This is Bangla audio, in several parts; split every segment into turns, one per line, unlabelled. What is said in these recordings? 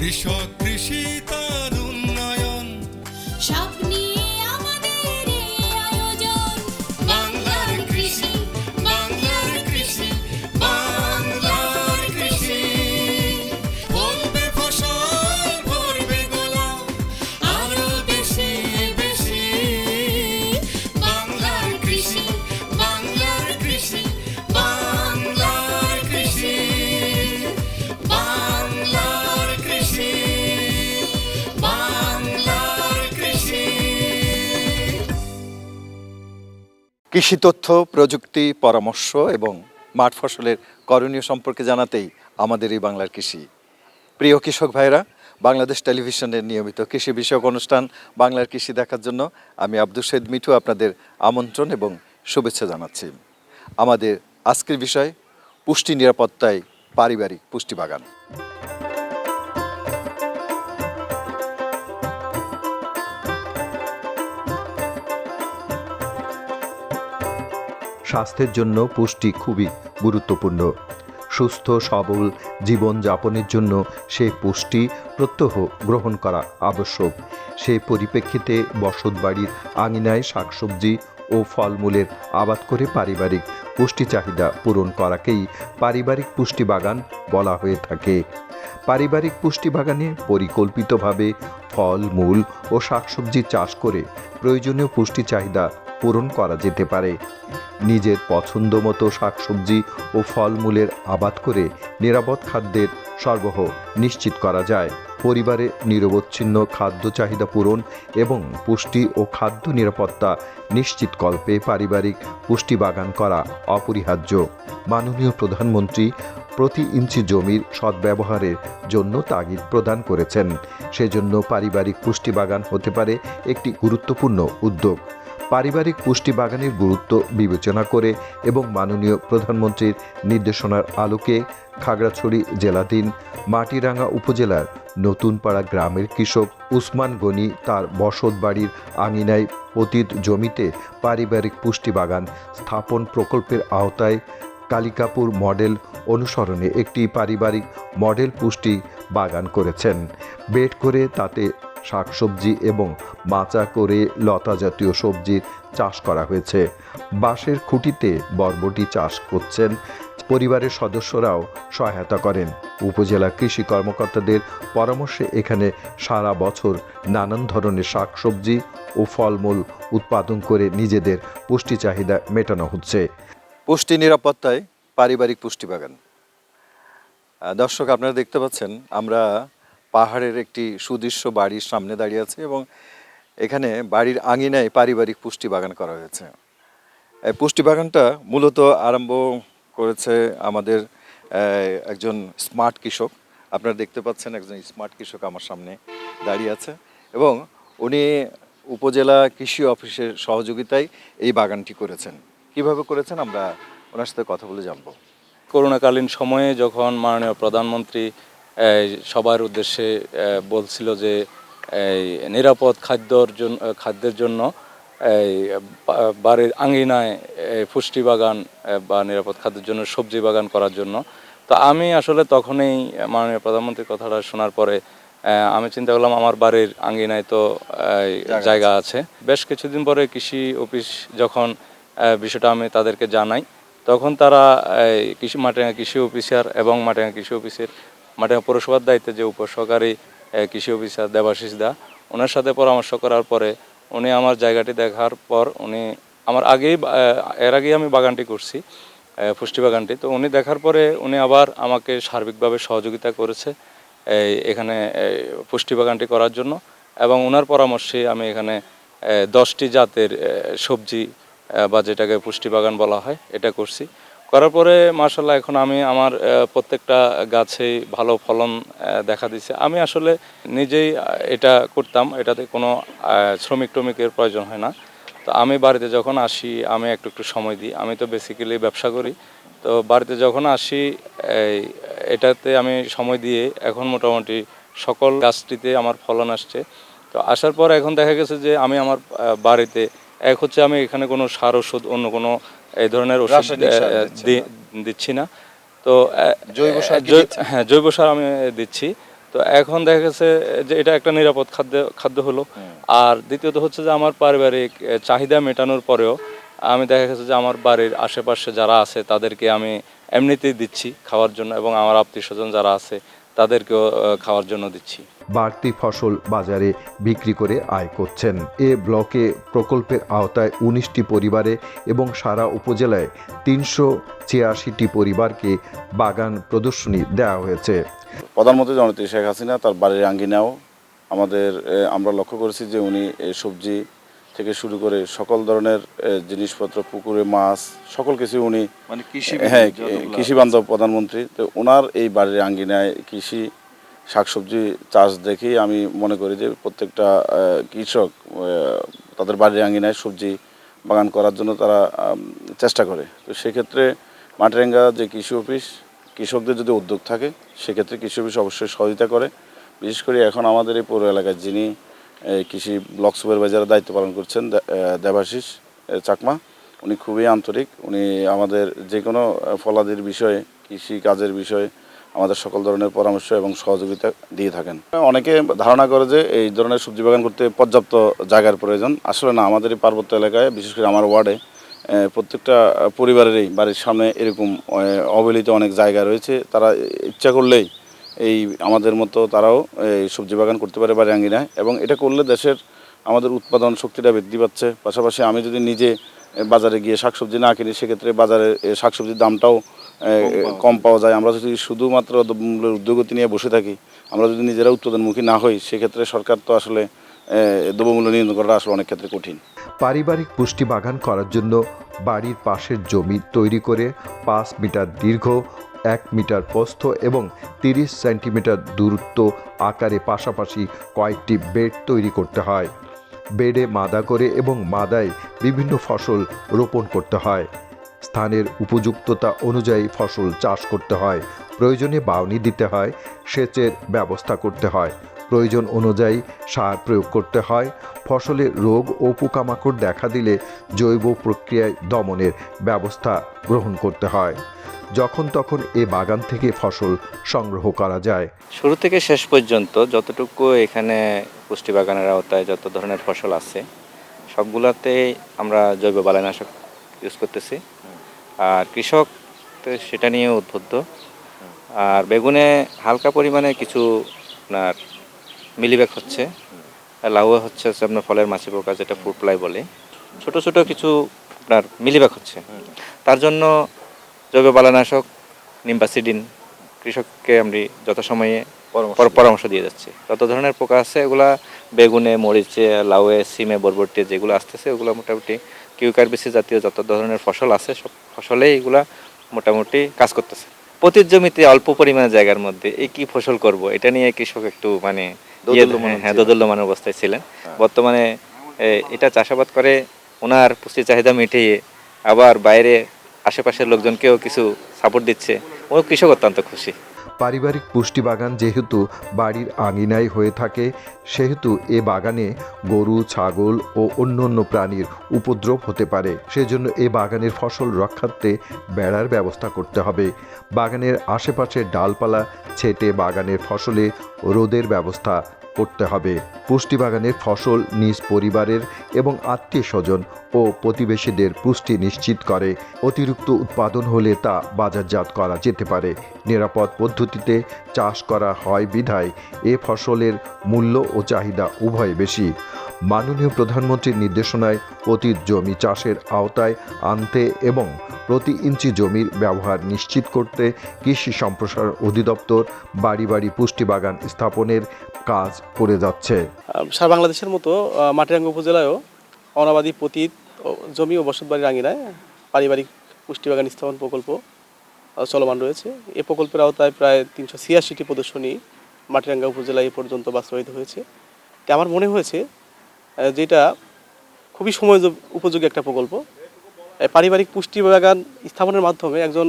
কৃষক কৃষি তার
কৃষি
তথ্য, প্রযুক্তি, পরামর্শ এবং মাঠ ফসলের করণীয় সম্পর্কে জানাতেই আমাদের এই বাংলার কৃষি। প্রিয় কৃষক ভাইরা, বাংলাদেশ টেলিভিশনের নিয়মিত কৃষি বিষয়ক অনুষ্ঠান বাংলার কৃষি দেখার জন্য আমি আব্দুল সৈদ মিঠু আপনাদের আমন্ত্রণ এবং শুভেচ্ছা জানাচ্ছি। আমাদের আজকের বিষয়, পুষ্টি নিরাপত্তায় পারিবারিক পুষ্টি বাগান স্বাস্থ্যের জন্য পুষ্টি খুবই গুরুত্বপূর্ণ। সুস্থ, সবল জীবনযাপনের জন্য সে পুষ্টি প্রত্যহ গ্রহণ করা আবশ্যক। সে পরিপ্রেক্ষিতে বসত বাড়ির আঙিনায় শাকসবজি ও ফলমূলের আবাদ করে পারিবারিক পুষ্টি চাহিদা পূরণ করাকেই পারিবারিক পুষ্টি বাগান বলা হয়ে থাকে। পারিবারিক পুষ্টি বাগানে পরিকল্পিতভাবে ফল, মূল ও শাকসবজি চাষ করে প্রয়োজনীয় পুষ্টি চাহিদা পূরণ করা যেতে পারে। নিজের পছন্দ মতো শাকসবজি ও ফলমূলের আবাদ করে নিরাপদ খাদ্যের সরবরাহ নিশ্চিত করা যায়। পরিবারে নিরবচ্ছিন্ন খাদ্য চাহিদা পূরণ এবং পুষ্টি ও খাদ্য নিরাপত্তা নিশ্চিত কল্পে পারিবারিক পুষ্টি বাগান করা অপরিহার্য। মাননীয় প্রধানমন্ত্রী প্রতি ইঞ্চি জমির সদ্ব্যবহারের জন্য তাগিদ প্রদান করেছেন। সেজন্য পারিবারিক পুষ্টি বাগান হতে পারে একটি গুরুত্বপূর্ণ উদ্যোগ। পারিবারিক পুষ্টি বাগানের গুরুত্ব বিবেচনা করে এবং মাননীয় প্রধানমন্ত্রীর নির্দেশনার আলোকে খাগড়াছড়ি জেলাধীন মাটিরাঙ্গা উপজেলার নতুনপাড়া গ্রামের কৃষক উসমান গনি তার বসত বাড়ির আঙিনায় পতিত জমিতে পারিবারিক পুষ্টি বাগান স্থাপন প্রকল্পের আওতায় কালিকাপুর মডেল অনুসরণে একটি পারিবারিক মডেল পুষ্টি বাগান করেছেন। বেড করে তাতে শাকসবজি এবং মাচা করে লতা জাতীয় সবজির চাষ করা হয়েছে। বাঁশের খুঁটিতে বরবটি চাষ করছেন। পরিবারের সদস্যরাও সহায়তা করেন। উপজেলা কৃষি কর্মকর্তাদের পরামর্শে এখানে সারা বছর নানান ধরনের শাকসবজি ও ফলমূল উৎপাদন করে নিজেদের পুষ্টি চাহিদা মেটানো হচ্ছে। পুষ্টি নিরাপত্তায় পারিবারিক পুষ্টি বাগান। দর্শক, আপনারা দেখতে পাচ্ছেন, আমরা পাহাড়ের একটি সুদৃশ্য বাড়ির সামনে দাঁড়িয়ে আছে এবং এখানে বাড়ির আঙিনায় পারিবারিক পুষ্টি বাগান করা হয়েছে। এই পুষ্টি বাগানটা মূলত আরম্ভ করেছে আমাদের একজন স্মার্ট কৃষক। আপনারা দেখতে পাচ্ছেন একজন স্মার্ট কৃষক আমার সামনে দাঁড়িয়ে আছে এবং উনি উপজেলা কৃষি অফিসের সহযোগিতায় এই বাগানটি করেছেন। কীভাবে করেছেন আমরা ওনার সাথে কথা বলে জানব।
করোনাকালীন সময়ে যখন মাননীয় প্রধানমন্ত্রী সবার উদ্দেশ্যে বলছিল যে এই, নিরাপদ খাদ্যর জন্য খাদ্যের জন্য বাড়ির আঙ্গিনায় পুষ্টি বাগান বা নিরাপদ খাদ্যের জন্য সবজি বাগান করার জন্য। তো আমি আসলে তখনই মাননীয় প্রধানমন্ত্রীর কথাটা শোনার পরে আমি চিন্তা করলাম আমার বাড়ির আঙ্গিনায় তো
জায়গা
জায়গা আছে। বেশ কিছুদিন পরে কৃষি অফিস যখন বিষয়টা আমি তাদেরকে জানাই তখন তারা কৃষি মাটিরাঙ্গা কৃষি অফিসার এবং মাটিরাঙ্গা কৃষি অফিসের মাটিরাঙ্গা পৌরসভার দায়িত্বে যে উপসহকারী কৃষি অফিসার দেবাশিস দা, ওনার সাথে পরামর্শ করার পরে উনি আমার জায়গাটি দেখার পর উনি আমার আগেই এর আগেই আমি বাগানটি করছি পুষ্টি বাগানটি। তো উনি দেখার পরে উনি আবার আমাকে সার্বিকভাবে সহযোগিতা করেছে এই এখানে পুষ্টি বাগানটি করার জন্য। এবং ওনার পরামর্শে আমি এখানে দশটি জাতের সবজি বা যেটাকে পুষ্টি বাগান বলা হয়, এটা করছি। করার পরে মার্শাল্লাহ এখন আমি আমার প্রত্যেকটা গাছেই ভালো ফলন দেখা দিচ্ছে আমি আসলে নিজেই এটা করতাম। এটাতে কোনো শ্রমিক টমিকের প্রয়োজন হয় না। তো আমি বাড়িতে যখন আসি, আমি একটু একটু সময় দিই। আমি তো বেসিক্যালি ব্যবসা করি। তো বাড়িতে যখন আসি এটাতে আমি সময় দিয়ে এখন মোটামুটি সকল গাছটিতে আমার ফলন আসছে। তো আসার পর এখন দেখা গেছে যে, আমি আমার বাড়িতে, এক হচ্ছে আমি এখানে কোনো সার ওষুধ, অন্য কোনো এই ধরনের ওষুধ দিচ্ছি না। তো
জৈব সার?
হ্যাঁ জৈব সার আমি দিচ্ছি। তো এখন দেখা গেছে যে এটা একটা নিরাপদ খাদ্য খাদ্য হলো। আর দ্বিতীয়ত হচ্ছে যে আমার পারিবারিক চাহিদা মেটানোর পরেও আমি দেখা গেছে যে আমার বাড়ির আশেপাশে যারা আছে তাদেরকে আমি এমনিতেই দিচ্ছি খাওয়ার জন্য এবং আমার আত্মীয় স্বজন যারা আছে তাদেরকেও খাওয়ার জন্য দিচ্ছি।
বাড়তি ফসল বাজারে বিক্রি করে আয় করছেন। এ ব্লকে প্রকল্পের আওতায় উনিশটি পরিবারে এবং সারা উপজেলায় তিনশো ছিয়াশিটি পরিবারকে বাগান প্রদর্শনী দেওয়া হয়েছে।
প্রধানমন্ত্রী জননেত্রী শেখ হাসিনা তার বাড়ির আঙ্গিনাও আমাদের আমরা লক্ষ্য করেছি যে উনি এই সবজি থেকে শুরু করে সকল ধরনের জিনিসপত্র পুকুরে মাছ সকল কিছু উনি
মানে কৃষি
হ্যাঁ কৃষি বান্ধব প্রধানমন্ত্রী। তো ওনার এই বাড়ির আঙ্গিনায় কৃষি শাকসবজি চাষ দেখেই আমি মনে করি যে প্রত্যেকটা কৃষক তাদের বাড়ির আঙ্গিনায় সবজি বাগান করার জন্য তারা চেষ্টা করে। তো সেক্ষেত্রে মাটিরাঙ্গা যে কৃষি অফিস, কৃষকদের যদি উদ্যোগ থাকে, সেক্ষেত্রে কৃষি অফিস অবশ্যই সহযোগিতা করে। বিশেষ করে এখন আমাদের এই পৌর এলাকায় যিনি কৃষি ব্লক সুপারভাইজারের দায়িত্ব পালন করছেন দেবাশিস চাকমা, উনি খুবই আন্তরিক। উনি আমাদের যে কোনো ফলাদির বিষয়ে, কৃষি কাজের বিষয়ে আমাদের সকল ধরনের পরামর্শ এবং সহযোগিতা দিয়ে থাকেন। অনেকে ধারণা করে যে এই ধরনের সবজি বাগান করতে পর্যাপ্ত জায়গার প্রয়োজন। আসলে না আমাদের এই পার্বত্য এলাকায়, বিশেষ করে আমার ওয়ার্ডে প্রত্যেকটা পরিবারেরই বাড়ির সামনে এরকম অবহেলিত অনেক জায়গা রয়েছে। তারা ইচ্ছা করলেই এই আমাদের মতো তারাও এই সবজি বাগান করতে পারে বাড়ি আঙ্গিনায় এবং এটা করলে দেশের আমাদের উৎপাদন শক্তিটা বৃদ্ধি পাচ্ছে। পাশাপাশি আমি যদি নিজে বাজারে গিয়ে শাকসবজি না কিনি, সেক্ষেত্রে বাজারে শাকসবজির দামটাও কম পাওয়া যায়। আমরা যদি শুধুমাত্র দ্রব্যমূল্যের উদ্যোগতি নিয়ে বসে থাকি আমরা যদি নিজেরা উৎপাদনমুখী না হই সেক্ষেত্রে সরকার তো আসলে দ্রব্যমূল্য নিয়ন্ত্রণ করাটা আসলে অনেক ক্ষেত্রে কঠিন।
পারিবারিক পুষ্টি বাগান করার জন্য বাড়ির পাশের জমি তৈরি করে পাঁচ মিটার দীর্ঘ এক মিটার প্রস্থ এবং তিরিশ সেন্টিমিটার দূরত্ব আকারে পাশাপাশি কয়েকটি বেড তৈরি করতে হয়। বেডে মাদা করে এবং মাদায় বিভিন্ন ফসল রোপণ করতে হয়। স্থানের উপযুক্ততা অনুযায়ী ফসল চাষ করতে হয়। প্রয়োজনে বাউনি দিতে হয়, সেচের ব্যবস্থা করতে হয়। প্রয়োজন অনুযায়ী সার প্রয়োগ করতে হয়। ফসলে রোগ ও পোকামাকড় দেখা দিলে জৈব প্রক্রিয়ায় দমনের ব্যবস্থা গ্রহণ করতে হয়। যখন তখন এ বাগান থেকে ফসল সংগ্রহ করা যায়।
শুরু থেকে শেষ পর্যন্ত যতটুকু এখানে পুষ্টি বাগানের আওতায় যত ধরনের ফসল আছে সবগুলাতে আমরা জৈব বালাইনাশক ইউজ করতেছি। আর কৃষক তো সেটা নিয়ে উদ্বুদ্ধ। আর বেগুনে হালকা পরিমাণে কিছু আপনার মিলিব্যাগ হচ্ছে। আর লাউয়ে হচ্ছে আপনার ফলের মাছি পোকা যেটা ফুড ফ্লাই বলে। ছোট ছোট কিছু আপনার মিলিব্যাগ হচ্ছে। তার জন্য জৈব বালানাশক নিম্বাসিডিন কৃষককে আমি যথাসময়ে পর- পরামর্শ দিয়ে যাচ্ছি। যত ধরনের পোকা আছে এগুলা বেগুনে মরিচে লাউয়ে সিমে বরবটি যেগুলো আসতেছে ওগুলো মোটামুটি কিউকারবিসি জাতীয় যত ধরনের ফসল আছে সব ফসলেই এগুলা মোটামুটি কাজ করতেছে। প্রতি জমিতে অল্প পরিমাণে জায়গার মধ্যে এই কি ফসল করব এটা নিয়ে কৃষক একটু মানে ইয়ে- হ্যাঁ। দোদুল্যমান অবস্থায় ছিলেন। বর্তমানে এটা চাষাবাদ করে ওনার পুষ্টি চাহিদা মিটিয়ে আবার বাইরে আশেপাশের লোকজনকেও কিছু সাপোর্ট দিচ্ছে। ও কৃষক অত্যন্ত খুশি।
পারিবারিক পুষ্টি বাগান যেহেতু বাড়ির আঙিনায় হয়ে থাকে, সেহেতু এ বাগানে গরু, ছাগল ও অন্যান্য প্রাণীর উপদ্রব হতে পারে। সেজন্য এ বাগানের ফসল রক্ষার্থে বেড়ার ব্যবস্থা করতে হবে। বাগানের আশেপাশের ডালপালা, ছেটে বাগানের ফসলে রোদের ব্যবস্থা করতে হবে। পুষ্টি বাগানের ফসল নিজ পরিবারের এবং আত্মীয় স্বজন ও প্রতিবেশীদের পুষ্টি নিশ্চিত করে। অতিরিক্ত উৎপাদন হলে তা বাজারজাত করা যেতে পারে। নিরাপদ পদ্ধতিতে চাষ করা হয় বিধায় এ ফসলের মূল্য ও চাহিদা উভয় বেশি। মাননীয় প্রধানমন্ত্রীর নির্দেশনায় প্রতি জমি চাষের আওতায় আনতে এবং প্রতি ইঞ্চি জমির ব্যবহার নিশ্চিত করতে কৃষি সম্প্রসারণ অধিদপ্তর, বাড়ি বাড়ি পুষ্টি বাগান স্থাপনের কাজ করে যাচ্ছে।
সারা বাংলাদেশের মতো মাটিরাঙ্গা উপজেলায়ও অনাবাদী পতিত জমি ও বসতবাড়ির আঙিনায় পারিবারিক পুষ্টিবাগান স্থাপন প্রকল্প চলমান রয়েছে। এ প্রকল্পের আওতায় প্রায় তিনশো ছিয়াশিটি প্রদর্শনী মাটিরাঙ্গা উপজেলায় এ পর্যন্ত বাস্তবায়িত হয়েছে। তো আমার মনে হয়েছে যেটা খুবই সময় উপযোগী একটা প্রকল্প। পারিবারিক পুষ্টি বাগান স্থাপনের মাধ্যমে একজন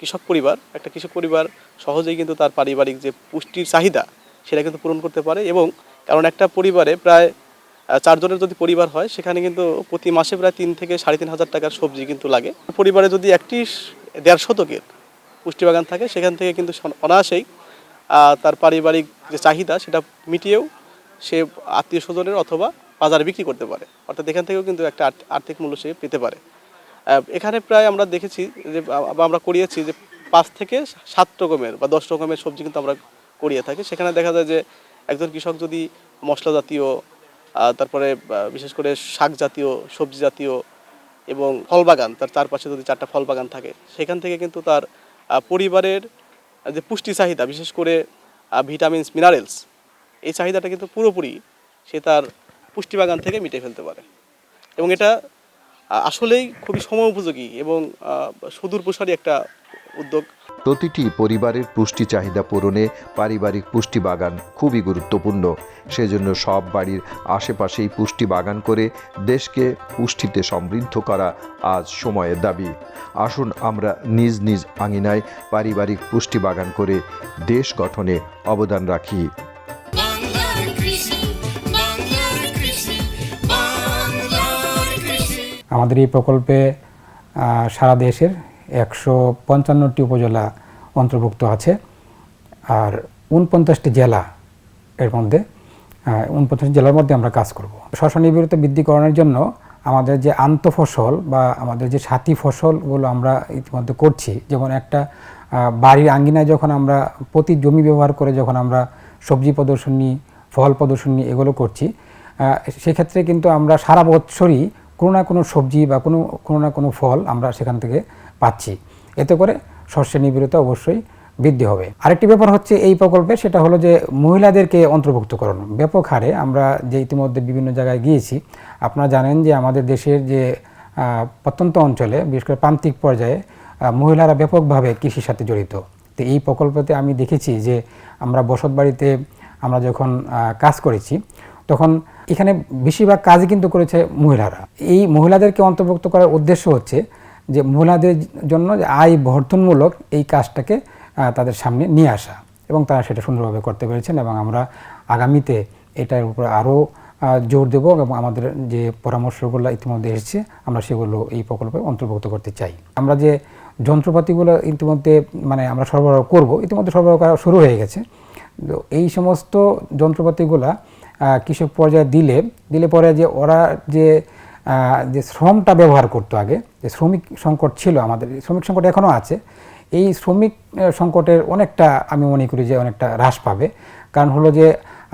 কৃষক পরিবার, একটা কৃষক পরিবার সহজেই কিন্তু তার পারিবারিক যে পুষ্টির চাহিদা সেটা কিন্তু পূরণ করতে পারে এবং কারণ একটা পরিবারে প্রায় চারজনের যদি পরিবার হয়, সেখানে কিন্তু প্রতি মাসে প্রায় তিন থেকে সাড়ে তিন হাজার টাকার সবজি কিন্তু লাগে। পরিবারে যদি একটি দেড় শতকের পুষ্টি বাগান থাকে, সেখান থেকে কিন্তু অনায়াসেই তার পারিবারিক যে চাহিদা, সেটা মিটিয়েও সে আত্মীয় স্বজনের অথবা বাজারে বিক্রি করতে পারে। অর্থাৎ এখান থেকেও কিন্তু একটা আর্থ- আর্থিক মূল্য সে পেতে পারে। এখানে প্রায় আমরা দেখেছি যে আমরা করিয়েছি যে পাঁচ থেকে সাত রকমের বা দশ রকমের সবজি কিন্তু আমরা করিয়ে থাকে। সেখানে দেখা যায় যে একজন কৃষক যদি মশলা জাতীয় তারপরে বিশেষ করে শাক জাতীয়, সবজি জাতীয় এবং ফল বাগান, তার চারপাশে যদি চারটা ফল বাগান থাকে, সেখান থেকে কিন্তু তার পরিবারের যে পুষ্টি চাহিদা, বিশেষ করে ভিটামিনস, মিনারেলস, এই চাহিদাটা কিন্তু পুরোপুরি সে তার পুষ্টি বাগান থেকে মিটে ফেলতে পারে। এবং এটা আসলেই খুবই সময় উপযোগী এবং সুদূর প্রসারী একটা উদ্যোগ।
প্রতিটি পরিবারের পুষ্টি চাহিদা পূরণে পারিবারিক পুষ্টি বাগান খুবই গুরুত্বপূর্ণ। সেজন্য সব বাড়ির আশেপাশেই পুষ্টি বাগান করে দেশকে পুষ্টিতে সমৃদ্ধ করা আজ সময়ের দাবি। আসুন আমরা নিজ নিজ আঙিনায় পারিবারিক পুষ্টি বাগান করে দেশ গঠনে অবদান রাখি।
বাংলার কৃষি বাংলার কৃষি বাংলার কৃষি।
আমাদের এই প্রকল্পে সারা দেশের একশো পঞ্চান্নটি উপজেলা অন্তর্ভুক্ত আছে। আর উনপঞ্চাশটি জেলা এর মধ্যে উনপঞ্চাশ জেলার মধ্যে আমরা কাজ করব। শস্য নিবিড়তা বৃদ্ধিকরণের জন্য আমাদের যে আন্তঃফসল বা আমাদের যে সাথী ফসলগুলো আমরা ইতিমধ্যে করছি, যেমন একটা বাড়ির আঙ্গিনায় যখন আমরা প্রতি জমি ব্যবহার করে যখন আমরা সবজি প্রদর্শনী, ফল প্রদর্শনী এগুলো করছি সেক্ষেত্রে কিন্তু আমরা সারা বছরই কোনো না কোনো সবজি বা কোনো কোনো না কোনো ফল আমরা সেখান থেকে পাচ্ছি। এতে করে শস্যের নিবিড়তা অবশ্যই বৃদ্ধি হবে। আরেকটি ব্যাপার হচ্ছে এই প্রকল্পে সেটা হলো যে মহিলাদেরকে অন্তর্ভুক্ত করানো ব্যাপক হারে আমরা যে ইতিমধ্যে বিভিন্ন জায়গায় গিয়েছি, আপনারা জানেন যে আমাদের দেশের যে প্রত্যন্ত অঞ্চলে, বিশেষ করে প্রান্তিক পর্যায়ে মহিলারা ব্যাপকভাবে কৃষির সাথে জড়িত। তো এই প্রকল্পতে আমি দেখেছি যে আমরা বসত বাড়িতে আমরা যখন কাজ করেছি, তখন এখানে বেশিরভাগ কাজই কিন্তু করেছে মহিলারা। এই মহিলাদেরকে অন্তর্ভুক্ত করার উদ্দেশ্য হচ্ছে যে মহিলাদের জন্য যে আয় বর্ধনমূলক এই কাজটাকে তাদের সামনে নিয়ে আসা এবং তারা সেটা সুন্দরভাবে করতে পেরেছেন এবং আমরা আগামীতে এটার উপর আরও জোর দেব এবং আমাদের যে পরামর্শগুলো ইতিমধ্যে এসেছে, আমরা সেগুলো এই প্রকল্পে অন্তর্ভুক্ত করতে চাই। আমরা যে যন্ত্রপাতিগুলো ইতিমধ্যে মানে আমরা সরবরাহ করব, ইতিমধ্যে সরবরাহ করা শুরু হয়ে গেছে। তো এই সমস্ত যন্ত্রপাতিগুলা কৃষক পর্যায়ে দিলে দিলে পরে যে ওরা যে যে শ্রমটা ব্যবহার করতো আগে, যে শ্রমিক সংকট ছিল আমাদের, শ্রমিক সংকট এখনও আছে, এই শ্রমিক সংকটের অনেকটা আমি মনে করি যে অনেকটা হ্রাস পাবে। কারণ হলো যে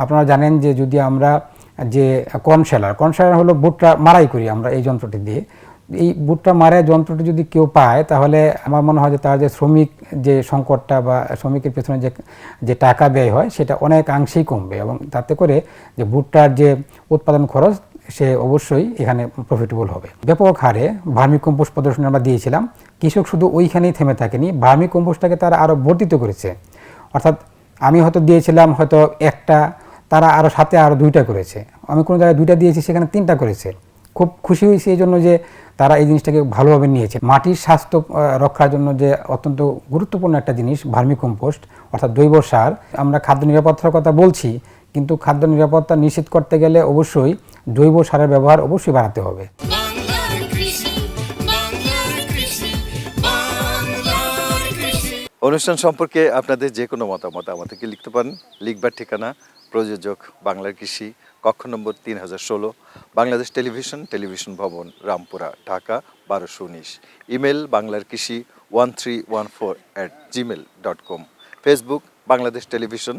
আপনারা জানেন যে যদি আমরা যে কর্নশেলার কর্নশেলার হলো বুটটা মারাই করি আমরা এই যন্ত্রটি দিয়ে এই বুটটা মারা যন্ত্রটি যদি কেউ পায়, তাহলে আমার মনে হয় যে তার যে শ্রমিক যে সংকটটা বা শ্রমিকের পেছনে যে যে টাকা ব্যয় হয়, সেটা অনেকাংশেই কমবে এবং তাতে করে যে বুটটার যে উৎপাদন খরচ, সে অবশ্যই এখানে প্রফিটেবল হবে। ব্যাপক হারে ভার্মি কম্পোস্ট প্রদর্শনী আমরা দিয়েছিলাম। কৃষক শুধু ওইখানেই থেমে থাকেনি, ভার্মি কম্পোস্টটাকে তারা আরও বর্ধিত করেছে। অর্থাৎ আমি হয়তো দিয়েছিলাম হয়তো একটা, তারা আরও সাথে আরও দুইটা করেছে। আমি কোনো জায়গায় দুইটা দিয়েছি, সেখানে তিনটা করেছে। খুব খুশি হয়েছি এই জন্য যে তারা এই জিনিসটাকে ভালোভাবে নিয়েছে। মাটির স্বাস্থ্য রক্ষার জন্য যে অত্যন্ত গুরুত্বপূর্ণ একটা জিনিস ভার্মি কম্পোস্ট অর্থাৎ জৈব সার। আমরা খাদ্য নিরাপত্তার কথা বলছি কিন্তু খাদ্য নিরাপত্তা নিশ্চিত করতে গেলে অবশ্যই জৈব সারের ব্যবহার অবশ্যই বাড়াতে হবে।
অনুষ্ঠান সম্পর্কে আপনাদের যে কোনো মতামত আমাদেরকে লিখতে পারেন। লিখবার ঠিকানা প্রযোজক বাংলার কৃষি কক্ষ নম্বর তিন হাজার ষোলো, বাংলাদেশ টেলিভিশন টেলিভিশন ভবন, রামপুরা, ঢাকা, বারোশো উনিশ। ইমেল বাংলার কৃষি one three one four at gmail dot com. Facebook, Bangladesh television.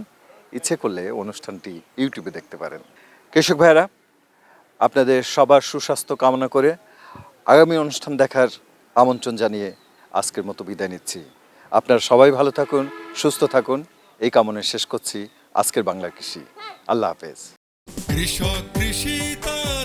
ইচ্ছে করলে অনুষ্ঠানটি ইউটিউবে দেখতে পারেন। কৃষক ভাইয়েরা, আপনাদের সবার সুস্বাস্থ্য কামনা করে আগামী অনুষ্ঠান দেখার আমন্ত্রণ জানিয়ে আজকের মতো বিদায় নিচ্ছি। আপনারা সবাই ভালো থাকুন, সুস্থ থাকুন। এই কামনায় শেষ করছি আজকের বাংলা কৃষি। আল্লাহ হাফেজ।
কৃষক কৃষি তার